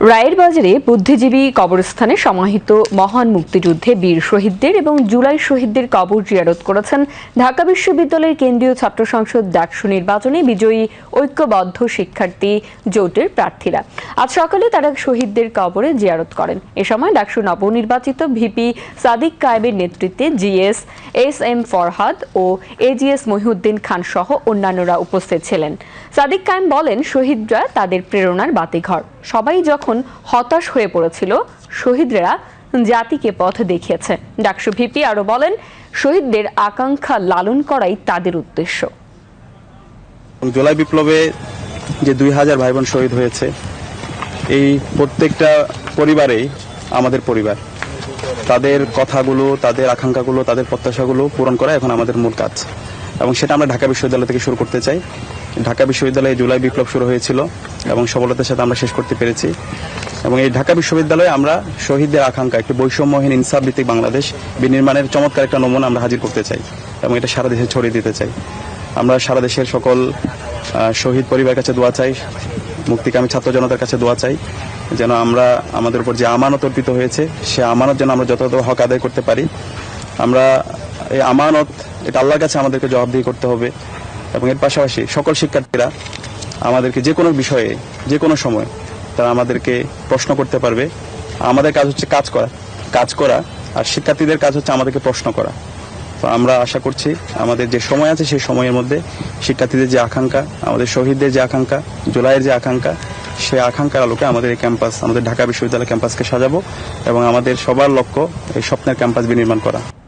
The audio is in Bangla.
রায়ের বাজারে বুদ্ধিজীবী কবরস্থানে সমাহিত মহান মুক্তিযুদ্ধে বীর শহীদদের এবং জুলাই শহীদদের কবর জিয়ারত করেছেন ঢাকা বিশ্ববিদ্যালয়ের কেন্দ্রীয় ছাত্র সংসদ ডাকসু নির্বাচনে বিজয়ী ঐক্যবদ্ধ শিক্ষার্থী জোটের প্রার্থীরা। আজ সকালে তারা শহীদদের কবরে জিয়ারত করেন। এ সময় ডাকসু নবনির্বাচিত ভিপি সাদিক কায়েবের নেতৃত্বে জিএস, এস এম ফরহাদ ও এজিএস মহিউদ্দিন খান সহ অন্যান্যরা উপস্থিত ছিলেন। সাদিক কায়েম বলেন, শহীদরা তাদের প্রেরণার বাতিঘর। সবাই যখন হতাশ হয়ে পড়েছিল শহীদরা জাতিকে পথ দেখিয়েছে। ডাকসু ভিপি আরও বলেন, শহীদদের আকাঙ্ক্ষা লালন করাই তাদের উদ্দেশ্য। জুলাই বিপ্লবে যে দুই হাজার ভাই বোন শহীদ হয়েছে, এই প্রত্যেকটা পরিবারেই আমাদের পরিবার। তাদের কথাগুলো, তাদের আকাঙ্ক্ষাগুলো, তাদের প্রত্যাশাগুলো পূরণ করা এখন আমাদের মূল কাজ। এবং সেটা আমরা ঢাকা বিশ্ববিদ্যালয় থেকে শুরু করতে চাই। ঢাকা বিশ্ববিদ্যালয়ে জুলাই বিপ্লব শুরু হয়েছিল এবং সফলতার সাথে আমরা শেষ করতে পেরেছি। এবং এই ঢাকা বিশ্ববিদ্যালয়ে আমরা শহীদদের আকাঙ্ক্ষা, একটি বৈষম্যহীন, ইনসাফ ভিত্তিক বাংলাদেশ বিনির্মাণের চমৎকার একটা নমুনা আমরা হাজির করতে চাই এবং এটা সারা দেশে ছড়িয়ে দিতে চাই। আমরা সারা দেশের সকল শহীদ পরিবারের কাছে দোয়া চাই, মুক্তিকামী ছাত্র জনতার কাছে দোয়া চাই, যেন আমরা আমাদের উপর যে আমানত অর্পিত হয়েছে, সে আমানত যেন আমরা যথাযথ হক আদায় করতে পারি। আমরা এই আমানত, এটা আল্লাহর কাছে আমাদেরকে জবাবদিহি করতে হবে। এবং এর পাশাপাশি সকল শিক্ষার্থীরা আমাদেরকে যে কোনো বিষয়ে, যে কোনো সময় তারা আমাদেরকে প্রশ্ন করতে পারবে। আমাদের কাজ হচ্ছে কাজ করা কাজ করা, আর শিক্ষার্থীদের কাজ হচ্ছে আমাদেরকে প্রশ্ন করা। তো আমরা আশা করছি আমাদের যে সময় আছে, সেই সময়ের মধ্যে শিক্ষার্থীদের যে আকাঙ্ক্ষা, আমাদের শহীদদের যে আকাঙ্ক্ষা, জুলাইয়ের যে আকাঙ্ক্ষা, সেই আকাঙ্ক্ষার আলোকে আমাদের এই ক্যাম্পাস, আমাদের ঢাকা বিশ্ববিদ্যালয় ক্যাম্পাসকে সাজাবো এবং আমাদের সবার লক্ষ্য এই স্বপ্নের ক্যাম্পাস বিনির্মাণ করা।